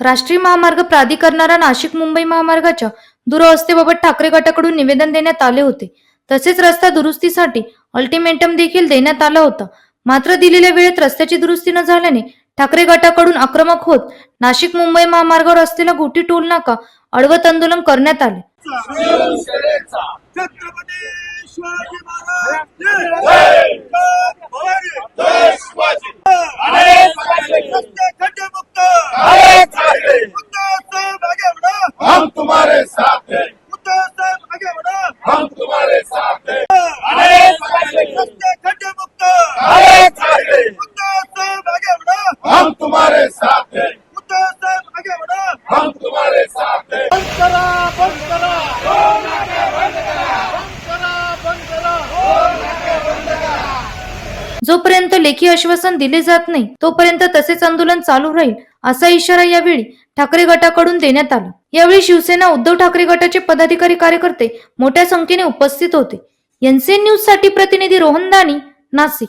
राष्ट्रीय महामार्ग प्राधिकरणाला नाशिक मुंबई महामार्गाच्या दुरवस्थेबाबत ठाकरे गटाकडून निवेदन देण्यात आले होते. तसेच रस्ता दुरुस्तीसाठी अल्टिमेटम देखील देण्यात आला होता. मात्र दिलेल्या वेळेत रस्त्याची दुरुस्ती न झाल्याने ठाकरे गटाकडून आक्रमक होत नाशिक मुंबई महामार्गावर असलेला गोटी टोल नाका अडवत आंदोलन करण्यात आले. हम तुम्हारे साथ हैं। मुद्दासाहेब आगे बढ़ो! हम तुम्हारे साथ हैं। रस्ते खड्डेमुक्त! मुद्दासाहेब आगे बढ़ो! हम तुम्हारे साथ हैं। मुद्दासाहेब आगे बढ़ो! हम तुम्हारे साथ हैं। बंद करा बंद करा। बंद करा? बंद करा? जोपर्यंत लेखी आश्वासन दिले जात नाही तोपर्यंत तसेच आंदोलन चालू राहील असा इशारा यावेळी ठाकरे गटाकडून देण्यात आला. यावेळी शिवसेना उद्धव ठाकरे गटाचे पदाधिकारी कार्यकर्ते मोठ्या संख्येने उपस्थित होते. एनसीएन न्यूजसाठी प्रतिनिधी रोहन दानी नाशिक.